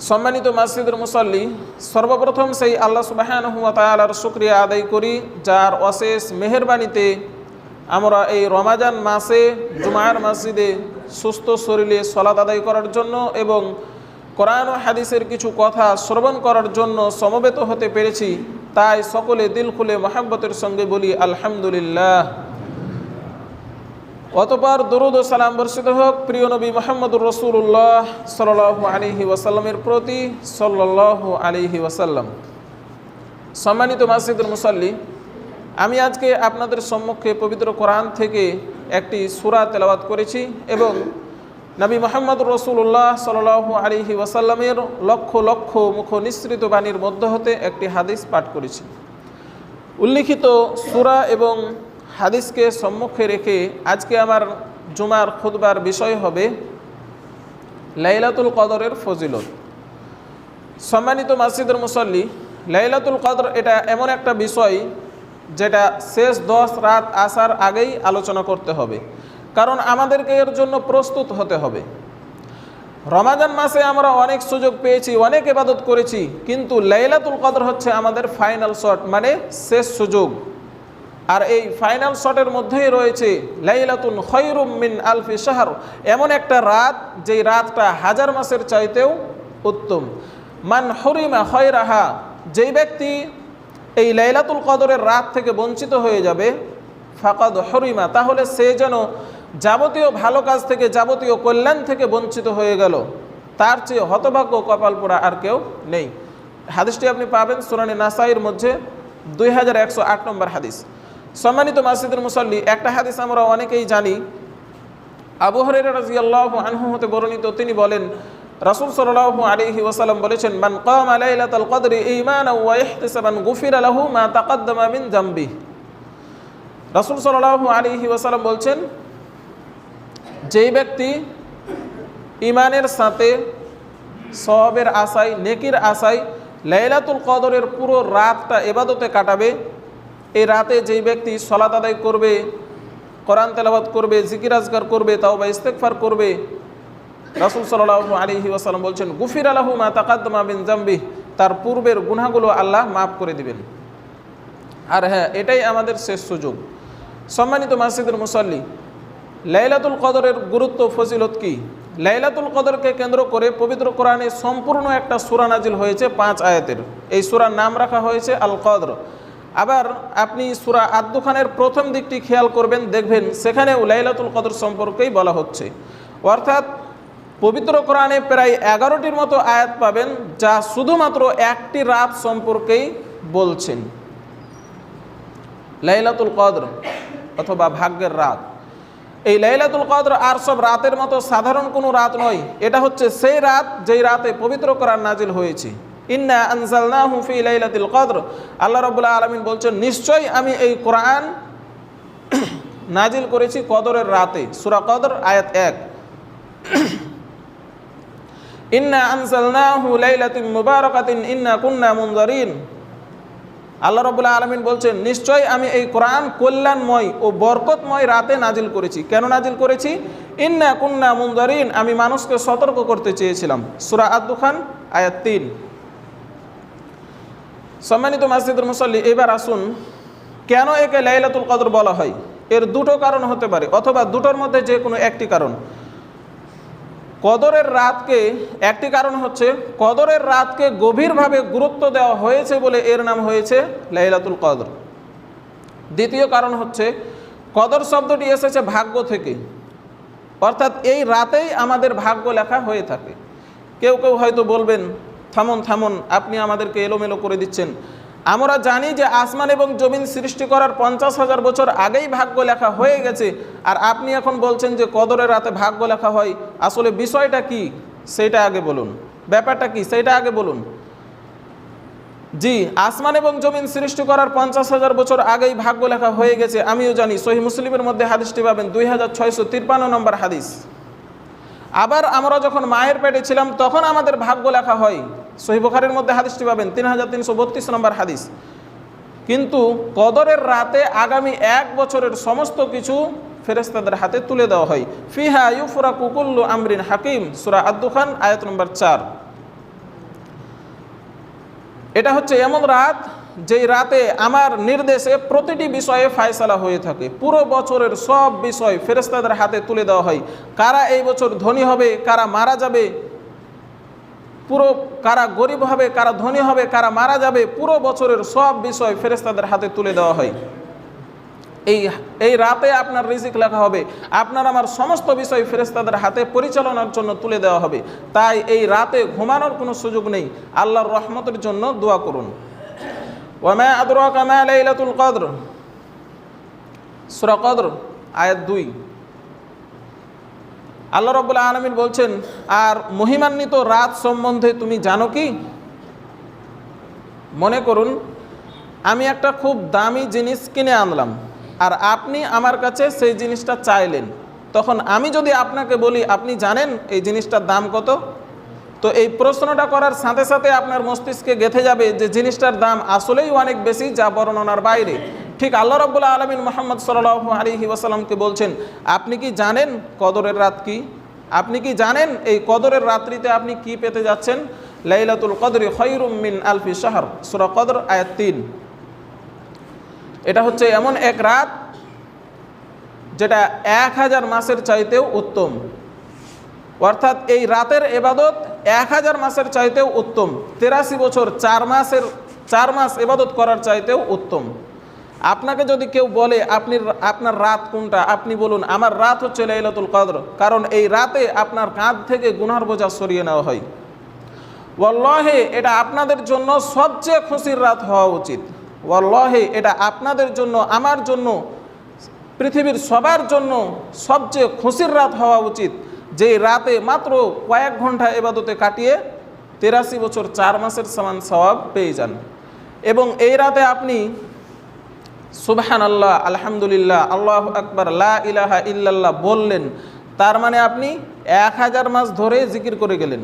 সম্মানিত মাসজিদের মুসল্লি, সর্বপ্রথম সেই আল্লাহ সুবাহানহুমতালার শুক্রিয়া আদায় করি, যার অশেষ মেহরবানিতে আমরা এই রমাজান মাসে জুমায়ার মসজিদে সুস্থ শরীরে সলাদ আদায় করার জন্য এবং কোরআন হাদিসের কিছু কথা শ্রবণ করার জন্য সমবেত হতে পেরেছি। তাই সকলে দিল খুলে মহাব্বতের সঙ্গে বলি, আলহামদুলিল্লাহ। অতপর দরুদ সালাম বর্ষিত হোক, প্রিয় নবী মোহাম্মদুর রসুল্লাহ সাল আলিহি ওয়াসাল্লামের প্রতি সাল্লাহ আলিহি ওয়াসাল্লাম। সম্মানিত মাসিদুল মুসাল্লি, আমি আজকে আপনাদের সম্মুখে পবিত্র কোরআন থেকে একটি সুরা তেলাওয়াত করেছি এবং নবী মোহাম্মদ রসুল্লাহ সাল আলিহি ওয়াসাল্লামের লক্ষ লক্ষ মুখ নিঃসৃত বাণীর মধ্য হতে একটি হাদিস পাঠ করেছি। উল্লিখিত সুরা এবং হাদিসকে সম্মুখে রেখে আজকে আমার জুমার খুদবার বিষয় হবে লাইলাতুল কদরের ফজিলত। সম্মানিত মাসজিদের মুসল্লি, লাইলাতুল কদর এটা এমন একটা বিষয় যেটা শেষ দশ রাত আসার আগেই আলোচনা করতে হবে। কারণ আমাদেরকে এর জন্য প্রস্তুত হতে হবে। রমাজান মাসে আমরা অনেক সুযোগ পেয়েছি, অনেক ইবাদত করেছি, কিন্তু লাইলাতুল কদর হচ্ছে আমাদের ফাইনাল শট মানে শেষ সুযোগ। আর এই ফাইনাল শটের মধ্যেই রয়েছে লাইলাতুন খৈরুম মিন আলফি শাহর। এমন একটা রাত, যেই রাতটা হাজার মাসের চাইতেও উত্তম। মান হরিমা খয়রাহা, যেই ব্যক্তি এই লাইলাতুল কদরের রাত থেকে বঞ্চিত হয়ে যাবে, ফাকাদ হরিমা, তাহলে সে যেন যাবতীয় ভালো কাজ থেকে, যাবতীয় কল্যাণ থেকে বঞ্চিত হয়ে গেল। তার চেয়ে হতভাগ্য কপাল পোড়া আর কেউ নেই। হাদিসটি আপনি পাবেন সুরানি নাসাইয়ের মধ্যে দুই হাজার একশো আট নম্বর হাদিস। সম্মানিত মাসজিদের মুসল্লি, একটা হাদিস আমরা অনেকেই জানি। আবু হরের রাজিয়াল্লাহ আনহু হতে বর্ণিত, তিনি বলেন, রাসূল সাল্লাল্লাহু আলাইহি ওয়াসাল্লাম বলেছেন, মান কামা লাইলাতাল কদরি ঈমানান ওয়া ইহতিসাবান গুফিরা লাহু মা তাকাদ্দামা মিন জামবি। রাসূল সাল্লাল্লাহু আলাইহি ওয়াসাল্লাম বলছেন, যেই ব্যক্তি ইমানের সাথে সবের আশায়, নেকির আশায় লাইলাতুল কদরের পুরো রাতটা এবাদতে কাটাবে এই রাতে যেই ব্যক্তি সলাত আদায় করবে, কোরআন তেলাবাদ করবে, জিকির আজগার করবে তাও বা ইস্তেকফার করবে, রাসুল সাল্লাহ আলিহি ওয়াসাল্লাম বলছেন, গুফির আলাহু মা তাকাদ্দমা বিন জাম্বি তার পূর্বের গুনাহগুলো আল্লাহ মাফ করে দিবেন। আর হ্যাঁ এটাই আমাদের শেষ সুযোগ। সম্মানিত মাসজিদের মুসল্লি, লাইলাতুল কদরের গুরুত্ব ফজিলত কি? লাইলাতুল কদরকে কেন্দ্র করে পবিত্র কোরআনে সম্পূর্ণ একটা সুরা নাজিল হয়েছে পাঁচ আয়াতের। এই সুরার নাম রাখা হয়েছে আল কদর আবার আপনি সুরা আদ্দুখানের প্রথম দিকটি খেয়াল করবেন, দেখবেন সেখানেও লাইলাতুল কদর সম্পর্কেই বলা হচ্ছে। অর্থাৎ পবিত্র কোরআনে প্রায় এগারোটির মতো আয়াত পাবেন, যা শুধুমাত্র একটি রাত সম্পর্কেই বলছেন। লাইলাতুল কদর অথবা ভাগ্যের রাত। এই লাইলাতুল কদর আর সব রাতের মতো সাধারণ কোনো রাত নয়, এটা হচ্ছে সেই রাত যেই রাতে পবিত্র কোরআন নাজিল হয়েছে। ইন্না আনজালনাহু ফি লাইলাতুল কদর। আল্লাহ রাব্বুল আলামিন বলছেন, নিশ্চয়ই আমি এই কোরআন নাজিল করেছি কদরের রাতে। সূরা কদর, আয়াত এক। ইন্না আনজালনাহু লাইলাতুন মুবারাকাতিন, ইন্না কুন্না মুনজারিন। আল্লাহ রবুল্লাহ আলমিন বলছেন নিশ্চয় আমি এই কোরআন কল্যাণময় ও বরকতময় রাতে নাজিল করেছি। কেন নাজিল করেছি? ইন্না কুন্না মুন্দারিন আমি মানুষকে সতর্ক করতে চেয়েছিলাম। সুরা আব্দু খান আয়াত তিন। সম্মানিত মাসজিদুল মুসল্লি, এবার আসুন, কেন একে লাইলাতুল কদর বলা হয়? এর দুটো কারণ হতে পারে, অথবা দুটোর মধ্যে যে কোনো একটি কারণ। কদরের রাতকে, একটি কারণ হচ্ছে, কদরের রাতকে গভীরভাবে গুরুত্ব দেওয়া হয়েছে বলে এর নাম হয়েছে লাইলাতুল কদর। দ্বিতীয় কারণ হচ্ছে, কদর শব্দটি এসেছে ভাগ্য থেকে। অর্থাৎ এই রাতেই আমাদের ভাগ্য লেখা হয়ে থাকে। কেউ কেউ হয়তো বলবেন থামুন থামুন, আপনি আমাদেরকে এলোমেলো করে দিচ্ছেন। আমরা জানি যে আসমান এবং জমিন সৃষ্টি করার পঞ্চাশ হাজার বছর আগেই ভাগ্য লেখা হয়ে গেছে। আর আপনি এখন বলছেন যে কদরের রাতে ভাগ্য লেখা হয়, আসলে বিষয়টা কি? সেইটা আগে বলুন। ব্যাপারটা কি? সেইটা আগে বলুন। জি, আসমান এবং জমিন সৃষ্টি করার পঞ্চাশ হাজার বছর আগেই ভাগ্য লেখা হয়ে গেছে। আমিও জানি, সহি মুসলিমের মধ্যে হাদিসটি পাবেন, দুই হাজার ছয়শো তিরপান্ন নম্বর হাদিস। আবার আমরা যখন মায়ের পেটে ছিলাম, তখন আমাদের ভাগ্য লেখা হয়। সহি বুখারের মধ্যে হাদিসটি পাবেন, তিন হাজার তিনশো বত্রিশ নম্বর হাদিস। কিন্তু কদরের রাতে আগামী এক বছরের সমস্ত কিছু ফেরেস্তাদের হাতে তুলে দেওয়া হয়। ফিহা ইউফুরা কুকুল্লু আমরিন হাকিম, সুরা আব্দু খান আয়াত নম্বর চার। এটা হচ্ছে এমন রাত যেই রাতে আমার নির্দেশে প্রতিটি বিষয়ে ফায়সালা হয়ে থাকে, পুরো বছরের সব বিষয় ফেরেস্তাদের হাতে তুলে দেওয়া হয়। কারা এই বছর ধনী হবে, কারা মারা যাবে, পুরো কারা গরিব হবে, কারা ধনী হবে, কারা মারা যাবে, পুরো বছরের সব বিষয় ফেরেস্তাদের হাতে তুলে দেওয়া হয়। এই এই রাতে আপনার রিজিক লেখা হবে, আপনার আমার সমস্ত বিষয় ফেরেস্তাদের হাতে পরিচালনার জন্য তুলে দেওয়া হবে। তাই এই রাতে ঘুমানোর কোনো সুযোগ নেই। আল্লাহর রহমতের জন্য দোয়া করুন। ওয়ামা আদরাকা মা লাইলাতুল কদর সূরা কদর আয়াত দুই। আল্লাহ রব্বুল বলছেন, আর মহিমান্বিত রাত সম্বন্ধে তুমি জানো কি? মনে করুন, আমি একটা খুব দামি জিনিস কিনে আনলাম, আর আপনি আমার কাছে সেই জিনিসটা চাইলেন। তখন আমি যদি আপনাকে বলি, আপনি জানেন এই জিনিসটার দাম কত? তো এই প্রশ্নটা করার সাথে সাথে আপনার মস্তিষ্কে গেথে যাবে যে জিনিসটার দাম আসলেই অনেক বেশি, যা বর্ণনার বাইরে। ঠিক আল্লাহ রব্বুল্লা আলমিন মোহাম্মদ সাল আলী ওয়াসাল্লামকে বলছেন, আপনি কি জানেন কদরের রাত কি? আপনি কি জানেন এই কদরের রাত্রিতে আপনি কি পেতে যাচ্ছেন? লাইলাতুল কদরি মিন আলফি শাহর। সুরা কদর আয়াত তিন। এটা হচ্ছে এমন এক রাত, যেটা এক হাজার মাসের চাইতেও উত্তম। অর্থাৎ এই রাতের এবাদত এক হাজার মাসের চাইতেও উত্তম। তেরাশি বছর চার মাসের, চার মাস এবাদত করার চাইতেও উত্তম। আপনাকে যদি কেউ বলে, আপনি আপনার রাত কোনটা? আপনি বলুন, আমার রাত হচ্ছে লাইলাতুল কদর। কারণ এই রাতে আপনার কাঁধ থেকে গুনার বোঝা সরিয়ে নেওয়া হয়। ওয়াল্লাহে, এটা আপনাদের জন্য সবচেয়ে খুশির রাত হওয়া উচিত। ওয়াল্লাহে, এটা আপনাদের জন্য, আমার জন্য, পৃথিবীর সবার জন্য সবচেয়ে খুশির রাত হওয়া উচিত। যে রাতে মাত্র কয়েক ঘণ্টা এবাদতে কাটিয়ে তেরাশি বছর চার মাসের সমান সওয়াব পেয়ে যান। এবং এই রাতে আপনি সুবহান আল্লাহ আলহামদুলিল্লাহ, আল্লাহ আকবর ইলাহা ইল্লাল্লাহ বললেন, তার মানে আপনি এক হাজার মাস ধরে জিকির করে গেলেন।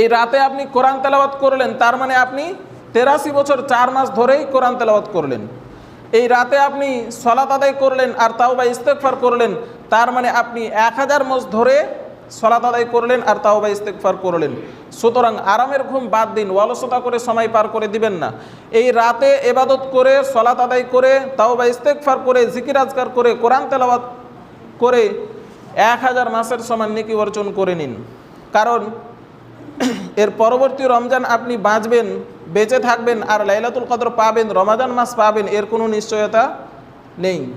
এই রাতে আপনি কোরআন তেলাওয়াত করলেন, তার মানে আপনি তেরাশি বছর চার মাস ধরেই কোরআন তেলাওয়াত করলেন। এই রাতে আপনি সলাত আদায় করলেন আর তাও বা ইস্তেকফার করলেন, তার মানে আপনি এক হাজার মাস ধরে সলাত আদায় করলেন আর তাও বা ইস্তেকফার করলেন। সুতরাং আরামের ঘুম বাদ দিন, অলসতা করে সময় পার করে দিবেন না। এই রাতে এবাদত করে, সলাত আদায় করে তাও বা ইস্তেকফার করে, জিকির আজগার করে, কোরআন তেলাওয়াত করে এক হাজার মাসের সমান নেকি অর্জন করে নিন। কারণ এর পরবর্তী রমজান আপনি বাঁচবেন, বেঁচে থাকবেন আর লাইলাতুল কদর পাবেন রমাজান মাস পাবেন, এর কোনো নিশ্চয়তা নেই।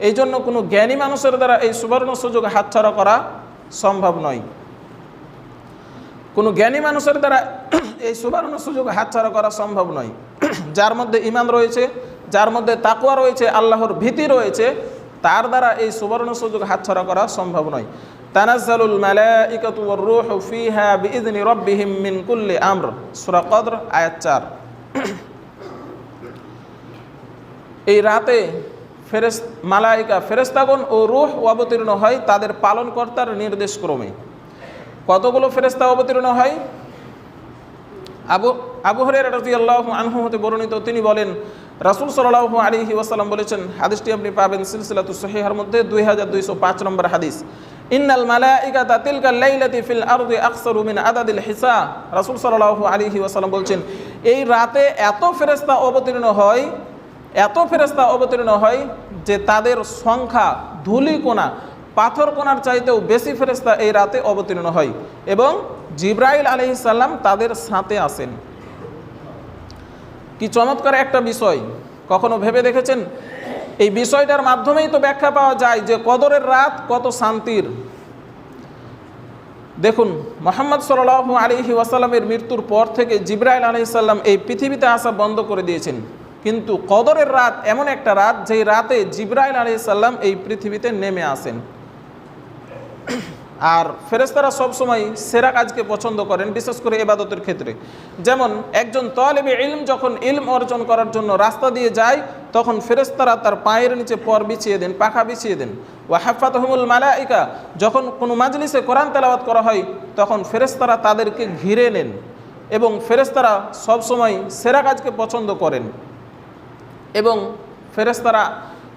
এই জন্য কোনো জ্ঞানী মানুষের দ্বারা এই সুবর্ণ সুযোগ হাতছাড়া করা সম্ভব নয়। কোনো জ্ঞানী মানুষের দ্বারা এই সুবর্ণ সুযোগ হাতছাড়া করা সম্ভব নয়। যার মধ্যে ইমান রয়েছে, যার মধ্যে তাকুয়া রয়েছে, আল্লাহর ভীতি রয়েছে, তার দ্বারা এই সুবর্ণ সুযোগ হাতছাড়া করা সম্ভব নয়। তানাজ্জালুল মালাইকাতু ওয়ার রূহু ফিহা বিইذনি রাব্বিহিম মিন কুল্লি আমর। সূরা কদর, আয়াত 4 এই রাতে ফেরেস মালাইকা ফেরেস্তাগণ ও রূহ অবতীর্ণ হয় তাদের পালনকর্তার নির্দেশ ক্রমে কতগুলো ফেরেস্তা অবতীর্ণ হয়? আবু আবু হরের রাজি আল্লাহ আনহু হতে বর্ণিত, তিনি বলেন, রাসুল সাল্লাহ আলী ওয়াসাল্লাম বলেছেন, হাদিসটি আপনি পাবেন সিলসিলাতু সহিহার মধ্যে দুই হাজার দুইশো পাঁচ নম্বর হাদিস। ইন্নাল মালাইকাতা তিলকা লাইলাতি ফিল আরদি আকসারু মিন আদাদিল হিসা রাসূল সাল্লাল্লাহু আলাইহি ওয়াসাল্লাম বলছেন, এই রাতে এত ফেরেশতা অবতীর্ণ হয়, এত ফেরেশতা অবতীর্ণ হয় যে তাদের সংখ্যা ধূলিকণা পাথর কোনার চাইতেও বেশি ফেরেশতা এই রাতে অবতীর্ণ হয় এবং জিব্রাইল আলাইহিস সালাম তাদের সাথে আসেন। কি চমৎকার একটা বিষয়। কখনো ভেবে দেখেছেন? এই বিষয়টার মাধ্যমেই তো ব্যাখ্যা পাওয়া যায় যে কদরের রাত কত শান্তির। দেখুন, মোহাম্মদ সাল আলিহি ওয়াসাল্লামের মৃত্যুর পর থেকে জিব্রাইল আলহিসাল্লাম এই পৃথিবীতে আসা বন্ধ করে দিয়েছেন। কিন্তু কদরের রাত এমন একটা রাত যেই রাতে জিব্রাইল আলহিসাল্লাম এই পৃথিবীতে নেমে আসেন। আর ফেরেস্তারা সবসময় সেরা কাজকে পছন্দ করেন, বিশেষ করে এবাদতের ক্ষেত্রে। যেমন, একজন তলেবে ইলম যখন ইলম অর্জন করার জন্য রাস্তা দিয়ে যায়, তখন ফেরেস্তারা তার পায়ের নিচে পর বিছিয়ে দেন, পাখা বিছিয়ে দেন। ওয়াহাফাত হমুল মালাইকা, যখন কোনো মাজলিসে কোরআন তেলাওয়াত করা হয়, তখন ফেরেস্তারা তাদেরকে ঘিরে নেন এবং ফেরেস্তারা সবসময় সেরা কাজকে পছন্দ করেন। এবং ফেরেস্তারা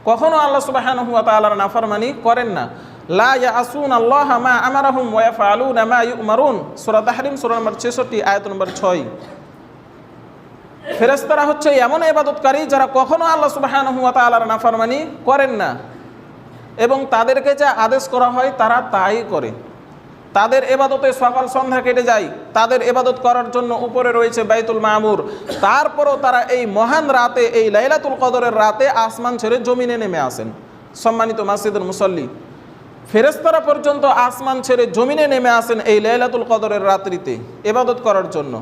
কখনও আল্লাহ সুবাহান হুয়া তালার নাফারমানি করেন না। লা ইয়াসুন আল্লাহ মা আমারাহুম ওয়া ইয়াফআলুনা মা ইউমারুন। সূরা তাহরিম, সূরা নম্বর 66 আয়াত নম্বর 6 ফেরেশতারা হচ্ছে এমন ইবাদতকারী যারা কখনো আল্লাহ সুবহানাহু ওয়া তাআলার নাফরমানি করেন না। এবং তাদেরকে যা আদেশ করা হয় তারা তাই করে। তাদের এবাদতে সকাল সন্ধ্যা কেটে যায়। তাদের এবাদত করার জন্য উপরে রয়েছে বাইতুল মামুর। তারপরও তারা এই মহান রাতে, এই লাইলাতুল কদরের রাতে আসমান ছেড়ে জমিনে নেমে আসেন। সম্মানিত মাসজিদুল মুসল্লি ফেরেস্তারা পর্যন্ত আসমান ছেড়ে জমিনে নেমে আসেন এই লাইলাতুল কদরের রাত্রিতে এবাদত করার জন্য।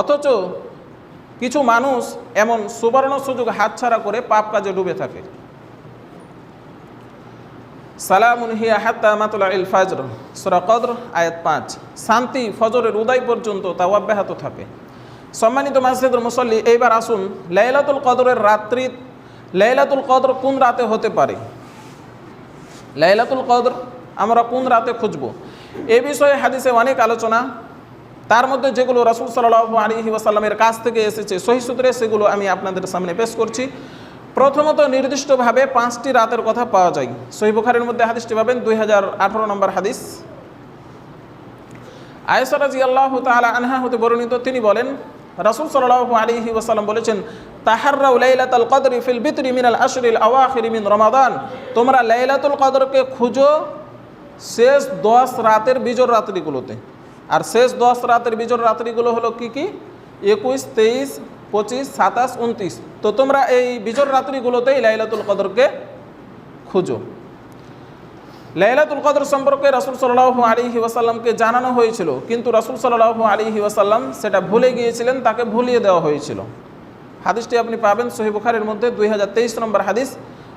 অথচ কিছু মানুষ এমন সুবর্ণ সুযোগ হাতছাড়া করে পাপ কাজে ডুবে থাকে। সালামুন হিয়া হাত্তা মাতুলা ইল ফাজর, সুরা কদর পাঁচ। শান্তি ফজরের উদয় পর্যন্ত তা অব্যাহত থাকে। সম্মানিত মাসজিদুল মুসল্লি, এইবার আসুন, লাইলাতুল কদরের রাত্রি, লাইলাতুল কদর কোন রাতে হতে পারে? লাইলাতুল কদর, আমরা কোন রাতে খুঁজব? এ বিষয়ে হাদিসে অনেক আলোচনা। তার মধ্যে যেগুলো রাসুল সাল্লাহ আলী ওয়াসাল্লামের কাছ থেকে এসেছে, সহি সূত্রে সেগুলো আমি আপনাদের সামনে পেশ করছি। প্রথমত নির্দিষ্টভাবে পাঁচটি রাতের কথা পাওয়া যায়। সহি বুখারের মধ্যে হাদিসটি পাবেন, দুই হাজার আঠারো নম্বর হাদিস। আয়সরাজি আল্লাহ তালা আনহা হতে বর্ণিত, তিনি বলেন, রাসুল সাল্লাহ আলিহি ওয়াসাল্লাম বলেছেন তাহার্রাউ লাইলাতুল কদরি ফিল বিতরি মিনাল আশরিল আওয়াখিরি মিন রমাদান। তোমরা লাইলাতুল কদরকে খুঁজো শেষ দশ রাতের বিজোর রাত্রিগুলোতে। আর শেষ দশ রাতের বিজোর রাত্রিগুলো হলো কি কি? একুশ, তেইশ, পঁচিশ, সাতাশ উনত্রিশ তো তোমরা এই বিজোর রাত্রিগুলোতেই লাইলাতুল কদরকে খুঁজো। লাইলাতুল কদর সম্পর্কে রাসুল সাল্লাহ আলিহি ওয়াসাল্লামকে জানানো হয়েছিল, কিন্তু রাসুল সাল্লাহ আলিহি ওয়াসাল্লাম সেটা ভুলে গিয়েছিলেন, তাকে ভুলিয়ে দেওয়া হয়েছিল। হাদিসটি আপনি পাবেন সহি বুখারের মধ্যে দুই নম্বর হাদিস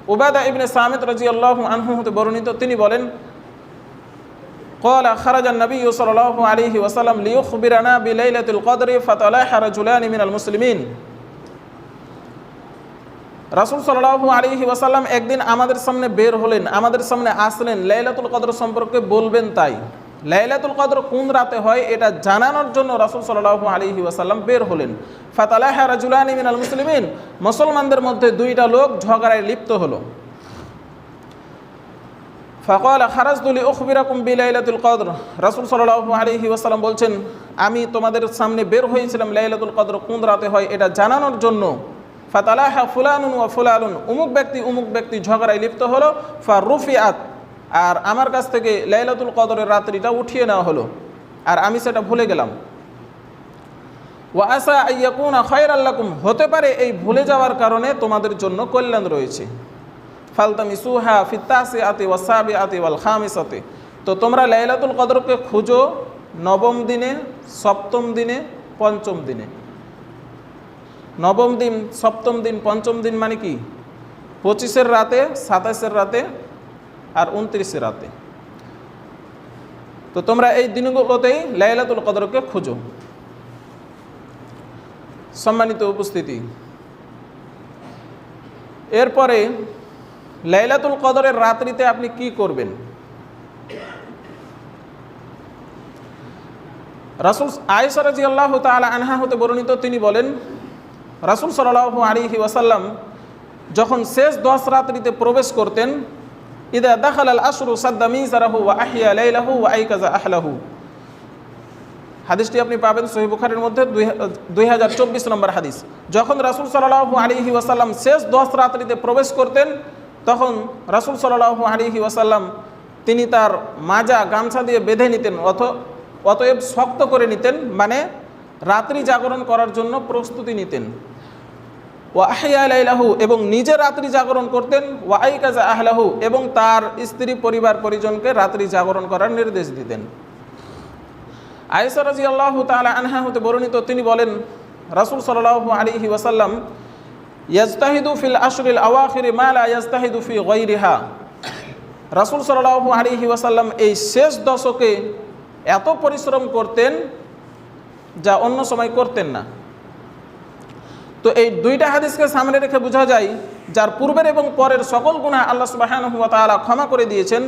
উবাদা ইবনে সামিদ রাজি আল্লাহ আনহু হতে বর্ণিত তিনি বলেন قال خرج النبي صلى الله عليه وسلم ليخبرنا بليلة القدر فطلع رجلان من المسلمين রাসুল সাল্লাহ আলিহি ওয়াসাল্লাম একদিন আমাদের সামনে বের হলেন আমাদের সামনে আসলেন লাইলাতুল কদর সম্পর্কে বলবেন তাই লাইলাতুল কদর কোন রাতে হয় এটা জানানোর জন্য রাসুল সাল্লাহ আলিহি ওয়াসাল্লাম বের হলেন। ফাতালাহ রাজুলানি মিনাল মুসলিমিন, মুসলমানদের মধ্যে দুইটা লোক ঝগড়ায় লিপ্ত হলো। ফকল খারাজদুলি উখবিরাকুম বিলাইলাতুল কদর। রাসুল সাল্লাহ আলিহি ওয়াসাল্লাম বলছেন, আমি তোমাদের সামনে বের হয়েছিলাম লাইলাতুল কদর কোন রাতে হয় এটা জানানোর জন্য। ফাতালাহা ফুলানুন ওয়া ফুলানুন, উমুক ব্যক্তি উমুক ব্যক্তি ঝগড়ায় লিপ্ত হলো। ফা রুফিয়াত আর আমার কাছ থেকে লাইলাতুল কদরের রাত্রিটা উঠিয়ে নেওয়া হলো। আর আমি সেটা ভুলে গেলাম। ওয়া আসা আইয়াকুনা খয়ের আল্লাকুম হতে পারে এই ভুলে যাওয়ার কারণে তোমাদের জন্য কল্যাণ রয়েছে। ফালতামিসুহা ফিত্তাসি আতি ওয়াসাবি আতি ওয়াল খামিসাতে। তো তোমরা লাইলাতুল কদরকে খুঁজো নবম দিনে, সপ্তম দিনে, পঞ্চম দিনে। নবম দিন, সপ্তম দিন, পঞ্চম দিন মানে কি? পঁচিশের রাতে, সাতাশের রাতে আর উনত্রিশের রাতে। তো তোমরা এই দিনগুলোতেই লাইলাতুল কদরকে খুঁজো। সম্মানিত উপস্থিতি, এরপরে লাইলাতুল কদরের রাত্রিতে আপনি কি করবেন? রাসুল আয়সরাজি আল্লাহ তালা আনহা হতে বর্ণিত, তিনি বলেন, রাসুল সাল্লাহ আলিহি ওয়াসাল্লাম যখন শেষ দশ রাত্রিতে প্রবেশ করতেন ইদা দাখাল আল আশরু সাদ্দামি সারাহু ওয়া আহিয়া লাইলাহু হাদিসটি আপনি পাবেন সহি বুখারের মধ্যে দুই হাজার চব্বিশ নম্বর হাদিস। যখন রাসুল সাল্লাহ আলিহি ওয়াসাল্লাম শেষ দশ রাত্রিতে প্রবেশ করতেন, তখন রাসুল সাল্লাহ আলিহি ওয়াসাল্লাম তিনি তার মাজা, গামছা দিয়ে বেঁধে নিতেন, অথ অতএব শক্ত করে নিতেন মানে রাত্রি জাগরণ করার জন্য প্রস্তুতি নিতেন। ও আহিয়ালাহু এবং নিজে রাত্রি জাগরণ করতেন ওয়াই কাজা আহলাহু, এবং তার স্ত্রী, পরিবার, পরিজনকে রাত্রি জাগরণ করার নির্দেশ দিতেন। আয়সা রাজি আল্লাহ তালা আনহা হতে বর্ণিত, তিনি বলেন, রাসুল সাল্লাহ আলিহি ওয়াসাল্লাম, ইয়াজতাহিদু ফিল আশরিল আওয়াখির মালা ইয়াজতাহিদু ফি গৈরিহা রাসুল সাল্লাহ আলিহি ওয়াসাল্লাম এই শেষ দশকে এত পরিশ্রম করতেন যা অন্য সময় করতেন না। তো এই দুইটা হাদিসকে সামনে রেখে বোঝা যায়, যার পূর্বের এবং পরের সকল গুণা আল্লাহ সুবাহানুয়ালা ক্ষমা করে দিয়েছেন।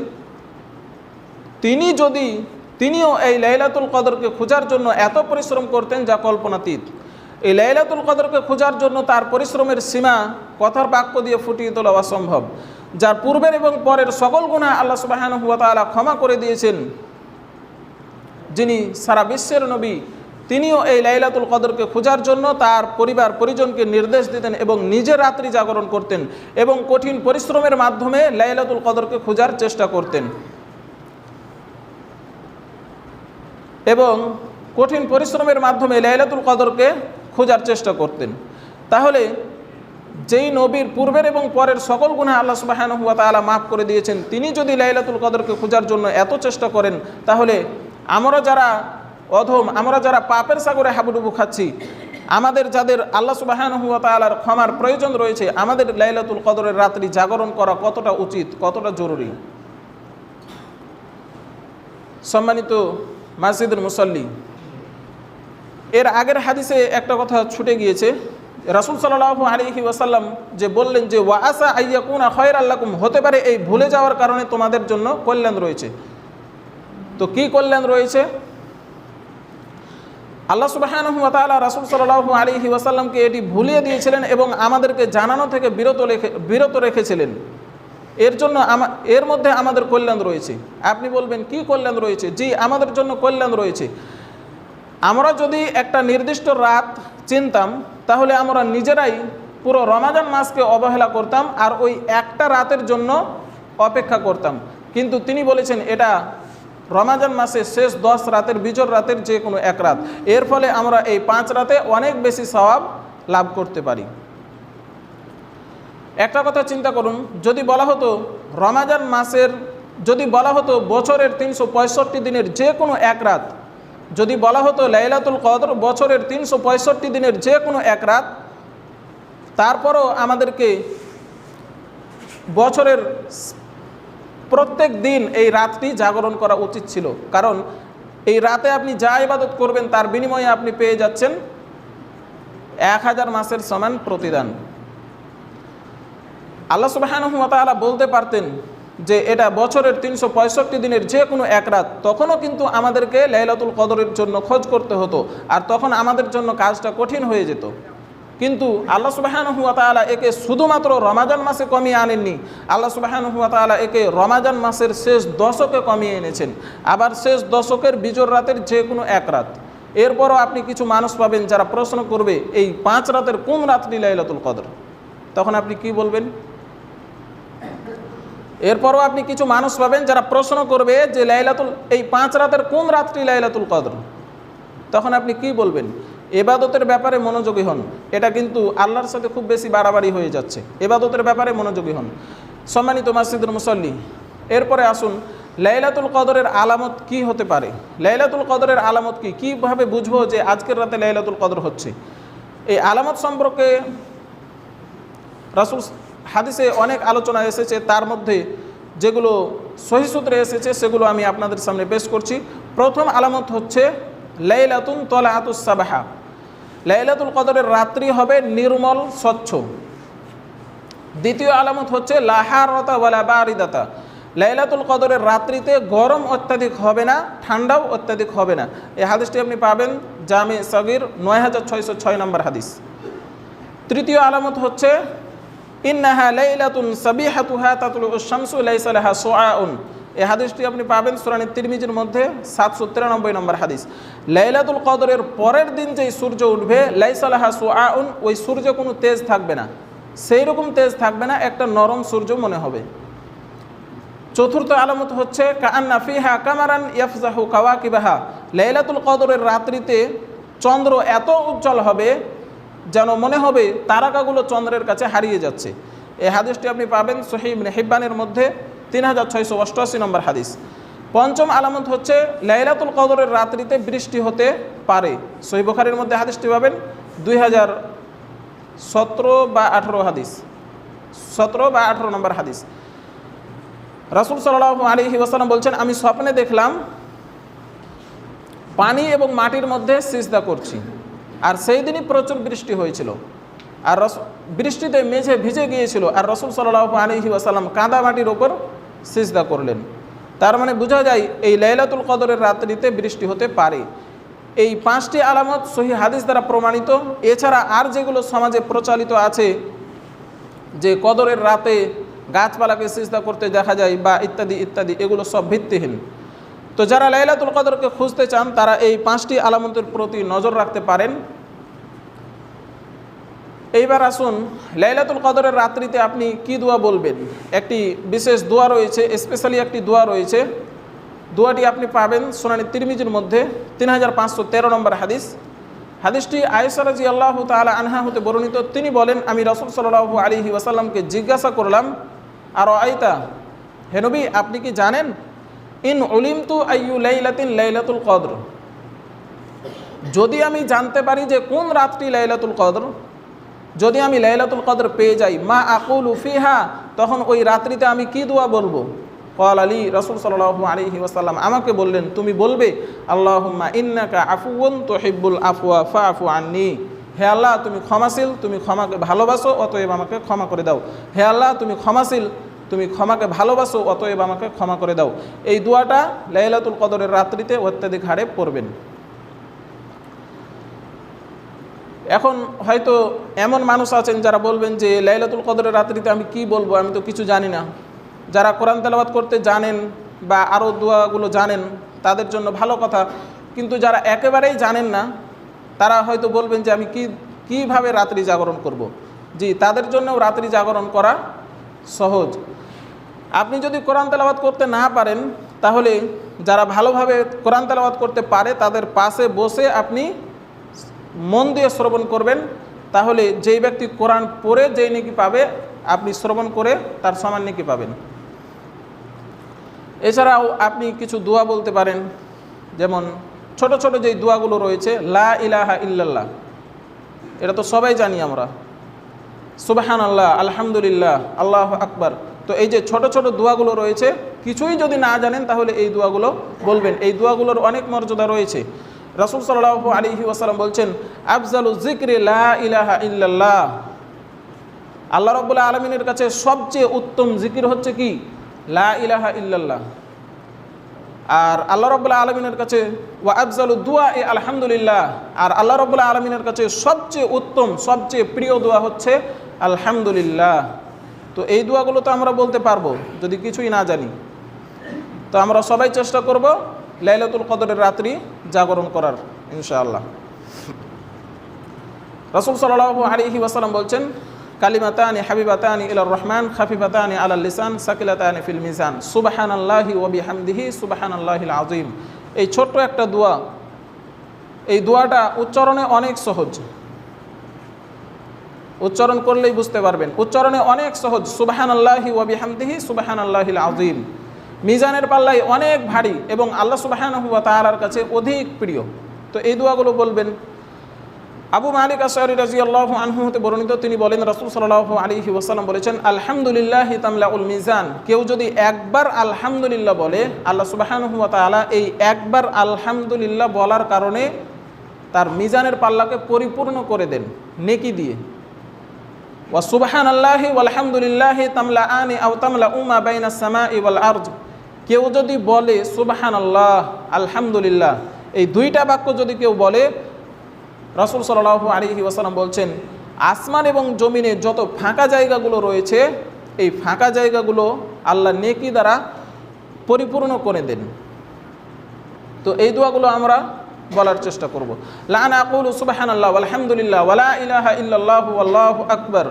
তিনি যদি, তিনিও এই লাইলাতুল কদরকে খোঁজার জন্য এত পরিশ্রম করতেন যা কল্পনাতীত। এই লাইলাতুল কদরকে খোঁজার জন্য তার পরিশ্রমের সীমা কথার বাক্য দিয়ে ফুটিয়ে তোলা অসম্ভব, যার পূর্বের এবং পরের সকল গুণা আল্লাহ সুবাহান হুয়া তালা ক্ষমা করে দিয়েছেন। যিনি সারা বিশ্বের নবী তিনিও এই লাইলাতুল কদরকে খোঁজার জন্য তার পরিবার পরিজনকে নির্দেশ দিতেন এবং নিজে রাত্রি জাগরণ করতেন এবং কঠিন পরিশ্রমের মাধ্যমে লাইলাতুল কদরকে খোঁজার চেষ্টা করতেন। এবং কঠিন পরিশ্রমের মাধ্যমে লাইলাতুল কদরকে খোঁজার চেষ্টা করতেন। তাহলে যেই নবীর পূর্বের এবং পরের সকল গুণা আল্লাহ সুবাহান হুয়া তালা মাফ করে দিয়েছেন, তিনি যদি লাইলাতুল কদরকে খোঁজার জন্য এত চেষ্টা করেন, তাহলে আমরা যারা অধম আমরা যারা পাপের সাগরে হাবুডুবু খাচ্ছি, আমাদের যাদের আল্লাহ সুবাহান হুয়া তালার ক্ষমার প্রয়োজন রয়েছে, আমাদের লাইলাতুল কদরের রাত্রি জাগরণ করা কতটা উচিত, কতটা জরুরি? সম্মানিত মাসজিদের মুসল্লি, এর আগের হাদিসে একটা কথা ছুটে গিয়েছে, রাসুল সাল্লাহ আলিহি ওয়াসাল্লাম যে বললেন যে, ওয়া ওয়াসা আইয়াকুনা খয়ের আল্লাকুম হতে পারে এই ভুলে যাওয়ার কারণে তোমাদের জন্য কল্যাণ রয়েছে। তো কি কল্যাণ রয়েছে? আল্লাহ সুবাহানহুয়া তালা রাসুল সাল্লাহ আলিহি ওয়াসাল্লামকে এটি ভুলিয়ে দিয়েছিলেন এবং আমাদেরকে জানানো থেকে বিরত রেখে, বিরত রেখেছিলেন। এর জন্য এর মধ্যে আমাদের কল্যাণ রয়েছে। আপনি বলবেন, কি কল্যাণ রয়েছে? জি, আমাদের জন্য কল্যাণ রয়েছে। আমরা যদি একটা নির্দিষ্ট রাত চিনতাম, তাহলে আমরা নিজেরাই পুরো রমাজান মাসকে অবহেলা করতাম আর ওই একটা রাতের জন্য অপেক্ষা করতাম। কিন্তু তিনি বলেছেন, এটা রমাজান মাসে শেষ দশ রাতের বিজর রাতের যে কোনো এক রাত, এর ফলে আমরা এই পাঁচ রাতে অনেক বেশি স্বভাব লাভ করতে পারি। একটা কথা চিন্তা করুন, যদি বলা হতো রমাজান মাসের, যদি বলা হতো বছরের তিনশো পঁয়ষট্টি দিনের যে কোনো এক রাত, যদি বলা হতো লাইলাতুল কদর বছরের তিনশো পঁয়ষট্টি দিনের যে কোনো এক রাত, তারপরও আমাদেরকে বছরের প্রত্যেক দিন এই রাতটি জাগরণ করা উচিত ছিল। কারণ এই রাতে আপনি যা ইবাদত করবেন, তার বিনিময়ে আপনি পেয়ে যাচ্ছেন এক হাজার মাসের সমান প্রতিদান। আল্লাহ সুবাহানুমতালা বলতে পারতেন যে, এটা বছরের তিনশো পঁয়ষট্টি দিনের যে কোনো এক রাত, তখনও কিন্তু আমাদেরকে লাইলাতুল কদরের জন্য খোঁজ করতে হতো, আর তখন আমাদের জন্য কাজটা কঠিন হয়ে যেত। কিন্তু আল্লাহ সুবাহানুয়া তালা একে শুধুমাত্র রমাজান মাসে কমিয়ে আনেননি। আল্লাহ সুবাহানুয়া তালা একে রমাজান মাসের শেষ দশকে কমিয়ে এনেছেন। আবার শেষ দশকের বিজোর রাতের যে কোনো এক রাত। এরপরও আপনি কিছু মানুষ পাবেন যারা প্রশ্ন করবে, এই পাঁচ রাতের কোন রাত্রি লাইলাতুল কদর? তখন আপনি কি বলবেন? এরপরও আপনি কিছু মানুষ পাবেন যারা প্রশ্ন করবে যে লাইলাতুল, এই পাঁচ রাতের কোন রাত্রি লাইলাতুল কদর? তখন আপনি কি বলবেন? এবাদতের ব্যাপারে মনোযোগী হন। এটা কিন্তু আল্লাহর সাথে খুব বেশি বাড়াবাড়ি হয়ে যাচ্ছে। এবাদতের ব্যাপারে মনোযোগী হন। সম্মানিত মাসজিদুল মুসল্লি, এরপরে আসুন, লাইলাতুল কদরের আলামত কি হতে পারে? লাইলাতুল কদরের আলামত কি? কীভাবে বুঝব যে আজকের রাতে লাইলাতুল কদর হচ্ছে? এই আলামত সম্পর্কে রাসুল হাদিসে অনেক আলোচনা এসেছে। তার মধ্যে যেগুলো সহিসূত্রে এসেছে, সেগুলো আমি আপনাদের সামনে পেশ করছি। প্রথম আলামত হচ্ছে, লাইলাতুন তলাহাতুস সাবাহা। লাইলাতুল কদরের রাত্রি হবে নির্মল, স্বচ্ছ। দ্বিতীয় আলামত হচ্ছে লাহারতা ওয়ালা বারিদাতা। লাইলাতুল কদরের রাত্রিতে গরম অত্যাধিক হবে না, ঠান্ডাও অত্যাধিক হবে না। এই হাদিসটি আপনি পাবেন জামে সগির নয় হাজার ছয়শো ছয় নম্বর হাদিস। তৃতীয় আলামত হচ্ছে ইন্নাহা লাইলাতুন সাবিহাতুহা তাতুলু শামসু লাইসা লাহা সোয়াউন এই হাদিসটি আপনি পাবেন সুরানি তিরমিজির মধ্যে, সাতশো তিরানব্বই নম্বর হাদিস। লাইলাতুল কদরের পরের দিন যেই সূর্য উঠবে লাইসালাহা সোয়াউন ওই সূর্য কোনো তেজ থাকবে না। সেই রকম তেজ থাকবে না, একটা নরম সূর্য মনে হবে। চতুর্থ আলামত হচ্ছে কান্না ফিহা কামারান ইয়াফজাহু কাওয়াকিবাহা। লাইলাতুল কদরের রাত্রিতে চন্দ্র এত উজ্জ্বল হবে যেন মনে হবে তারাকাগুলো চন্দ্রের কাছে হারিয়ে যাচ্ছে। এই হাদিসটি আপনি পাবেন সহিব হেব্বানের মধ্যে তিন হাজার ছয়শো অষ্টআশি নম্বর হাদিস। পঞ্চম আলামত হচ্ছে, লাইলাতুল কদরের রাত্রিতে বৃষ্টি হতে পারে। সহিবখারের মধ্যে হাদিসটি পাবেন, দুই হাজার সতেরো বা আঠেরো হাদিস। সতেরো বা আঠেরো নম্বর হাদিস। রাসুল সাল্লাহ আলী ওয়াসালাম বলছেন, আমি স্বপ্নে দেখলাম পানি এবং মাটির মধ্যে সিজদা করছি। আর সেই দিনই প্রচুর বৃষ্টি হয়েছিল। আর রস, বৃষ্টিতে মেঝে ভিজে গিয়েছিল। আর রসুল সাল্লাহ আলহি আসাল্লাম কাদা মাটির ওপর সিজদা করলেন। তার মানে বোঝা যায়, এই লাইলাতুল কদরের রাত্রিতে বৃষ্টি হতে পারে। এই পাঁচটি আলামত সহি হাদিস দ্বারা প্রমাণিত। এছাড়া আর যেগুলো সমাজে প্রচলিত আছে, যে কদরের রাতে গাছপালাকে সিজদা করতে দেখা যায় বা ইত্যাদি ইত্যাদি, এগুলো সব ভিত্তিহীন। তো যারা লাইলাতুল কদরকে খুঁজতে চান, তারা এই পাঁচটি আলামতের প্রতি নজর রাখতে পারেন। এইবার আসুন, লাইলাতুল কদরের রাত্রিতে আপনি কি দোয়া বলবেন? একটি বিশেষ দোয়া রয়েছে, স্পেশালি একটি দোয়া রয়েছে। দোয়াটি আপনি পাবেন সোনানি তিরমিজির মধ্যে তিন হাজার পাঁচশো তেরো নম্বর হাদিস। হাদিসটি আয়েসারাজি আল্লাহ তালা আনহা হতে বর্ণিত। তিনি বলেন, আমি রসুল সাল্লাহ আলিহি ওয়াসাল্লামকে জিজ্ঞাসা করলাম আর আইতা হেনবি আপনি কি জানেন ইন উলিম তু আইয়ু লাইলাতিন লাইলাতুল কদর। যদি আমি জানতে পারি যে কোন রাত্রি লাইলাতুল কদর, যদি আমি লাইলাতুল কদর পেয়ে যাই, মা আকুল উফিহা তখন ওই রাত্রিতে আমি কি দোয়া বলব? কল আলী, রসুল সাল্লাহ আলহি ওসাল্লাম আমাকে বললেন, তুমি বলবে, আল্লাহম্মা ইন্নাকা আফুন তোহিব্বুল আফুয়া ফা আফু আন্নি। হে আল্লাহ, তুমি ক্ষমাশীল, তুমি ক্ষমাকে ভালোবাসো, অতএব আমাকে ক্ষমা করে দাও। হে আল্লাহ, তুমি ক্ষমাশীল তুমি ক্ষমাকে ভালোবাসো, অতএব আমাকে ক্ষমা করে দাও। এই দোয়াটা লাইলাতুল কদরের রাত্রিতে অত্যাধিক হারে পড়বেন। এখন হয়তো এমন মানুষ আছেন যারা বলবেন যে, লাইলাতুল কদরের রাত্রিতে আমি কি বলব? আমি তো কিছু জানি না। যারা কোরআন তেলাবাদ করতে জানেন বা আরও দোয়াগুলো জানেন, তাদের জন্য ভালো কথা। কিন্তু যারা একেবারেই জানেন না, তারা হয়তো বলবেন যে, আমি কি, কীভাবে রাত্রি জাগরণ করব। জি, তাদের জন্যও রাত্রি জাগরণ করা সহজ। আপনি যদি কোরআন তেলাবাদ করতে না পারেন, তাহলে যারা ভালোভাবে কোরআন তেলাবাদ করতে পারে, তাদের পাশে বসে আপনি মন দিয়ে শ্রবণ করবেন। তাহলে যেই ব্যক্তি কোরআন পড়ে, যেই নাকি পাবে, আপনি শ্রবণ করে তার সমান নাকি পাবেন। এছাড়াও আপনি কিছু দোয়া বলতে পারেন, যেমন ছোট ছোট যেই দোয়াগুলো রয়েছে, লা ইলাহা ইল্লাল্লাহ, এটা তো সবাই জানি আমরা। সুবাহান আল্লাহ আলহামদুলিল্লাহ, আল্লাহ আকবার। তো এই যে ছোট ছোট দোয়াগুলো রয়েছে, কিছুই যদি না জানেন তাহলে এই দোয়াগুলো বলবেন। এই দোয়াগুলোর অনেক মর্যাদা রয়েছে। রাসুল সাল্লাহ আলিহি ওয়াসালাম বলছেন, আফজালু জিক্রি লা ইলাহা ইল্লাল্লাহ। আল্লাহ রব্বুল্লাহ আলমিনের কাছে সবচেয়ে উত্তম জিকির হচ্ছে কি? লা ইলাহা ইল্লাল্লাহ। আর আল্লাহ রব্বুল্লাহ আলমিনের কাছে, ওয়া আফজালু দুয়া এ আলহামদুলিল্লাহ। আর আল্লাহ রব্বুল্লাহ আলমিনের কাছে সবচেয়ে উত্তম, সবচেয়ে প্রিয় দোয়া হচ্ছে, আলহামদুলিল্লাহ। তো এই দোয়াগুলো তো আমরা বলতে পারব, যদি কিছুই না জানি। তো আমরা সবাই চেষ্টা করব লাইলাতুল কদরের রাত্রি জাগরণ করার, ইনশাআল্লাহ। রসুল সাল্লাহ আলিহি ওয়াসাল্লাম বলছেন, কালিমাতানি হাবিবাতানি ইলার রহমান, খাফিফাতানি আলাল লিসান, সাকিলাতানি ফিল মিজান। সুবাহান আল্লাহি ওবি হামদিহি সুবাহান আল্লাহিল আজিম এই ছোট্ট একটা দোয়া, এই দোয়াটা উচ্চারণে অনেক সহজ। উচ্চারণ করলেই বুঝতে পারবেন। উচ্চারণে অনেক সহজ। সুবাহান আল্লাহি ওবি হামদিহি সুবাহান আল্লাহিল আজিম মিজানের পাল্লাই অনেক ভারী এবং আল্লাহ সুবাহান হুয়া তালার কাছে অধিক প্রিয়। তো এই দোয়াগুলো বলবেন। আবু মালিক আসারি রাজি আল্লাহ আনহু হতে বর্ণিত তিনি বলেন, রসুল সাল্লাহ আলী ওসালাম বলেছেন, আলহামদুলিল্লাহ তামলা উল মিজান। কেউ যদি একবার আলহামদুলিল্লাহ বলে, আল্লাহ সুবাহান হুয়া তালা এই একবার আলহামদুলিল্লাহ বলার কারণে তার মিজানের পাল্লাকে পরিপূর্ণ করে দেন, নেকি দিয়ে। ওয়া সুবাহান আল্লাহ আলহামদুলিল্লাহ তামলা আনি আউ তামলা উমা বাইনা সামা ইওয়াল আর্জ। কেউ যদি বলে সুবাহান আল্লাহ আলহামদুলিল্লাহ, এই দুইটা বাক্য যদি কেউ বলে, রসুল সাল্লাহ আলিহি ওয়াসালাম বলছেন, আসমান এবং জমিনে যত ফাঁকা জায়গাগুলো রয়েছে, এই ফাঁকা জায়গাগুলো আল্লাহ নেকি দ্বারা পরিপূর্ণ করে দেন। তো এই দোয়াগুলো আমরা বলার চেষ্টা করব। আল্লাহ আকবর।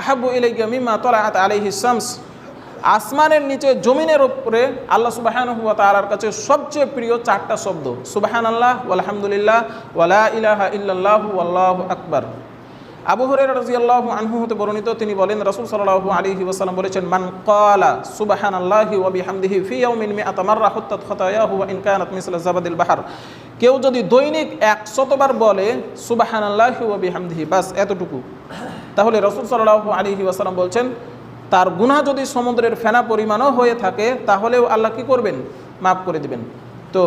আহাবু ইলাইয়া আলাইহি আসমানের নিচে, জমিনের উপরে আল্লাহ সুবাহান হুয়া তালার কাছে সবচেয়ে প্রিয় চারটা শব্দ। সুবাহান আল্লাহ আলহামদুলিল্লাহ ওয়ালা ইলাহা ইল্লাহ আকবর। আবু হরের রাজিয়াল্লাহ আনহু হতে বর্ণিত, তিনি বলেন, রসুল সাল্লাহ আলী ওসালাম বলেছেন, মান কালা সুবাহান আল্লাহি ওয়াবি হামদিহি ফি ইয়াউমিন মি আতামাররা হুত্তাত খতায়াহু ওয়া ইন কানাত মিসলা জাবাদিল বাহার। কেউ যদি দৈনিক একশতবার বলে সুবাহান আল্লাহি ওয়াবি হামদিহি বাস এতটুকু। তাহলে রসুল সাল্লাহ আলী ওয়াসালাম বলছেন, তার গুণা যদি সমুদ্রের ফেনা পরিমাণও হয়ে থাকে, তাহলেও আল্লাহ কি করবেন? মাফ করে দিবেন। তো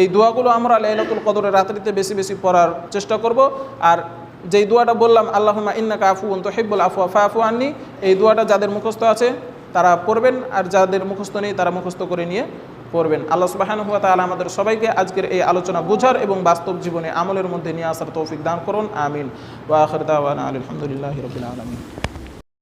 এই দোয়াগুলো আমরা লাইলাতুল কদরের রাত্রিতে বেশি বেশি পড়ার চেষ্টা করব। আর যেই দোয়াটা বললাম আল্লাহমা ইন্নাকা আফু তো হেব্বুল আফু আফা আফু আননি এই দোয়াটা যাদের মুখস্থ আছে, তারা পড়বেন, আর যাদের মুখস্থ নেই, তারা মুখস্থ করে নিয়ে পড়বেন। আল্লাহ সুবাহান হুয়া তাহলে আমাদের সবাইকে আজকের এই আলোচনা বোঝার এবং বাস্তব জীবনে আমলের মধ্যে নিয়ে আসার তৌফিক দান করুন, আমিন। ওয়াখরদাওয়ানা আলহামদুলিল্লাহ রবিল আলমিন।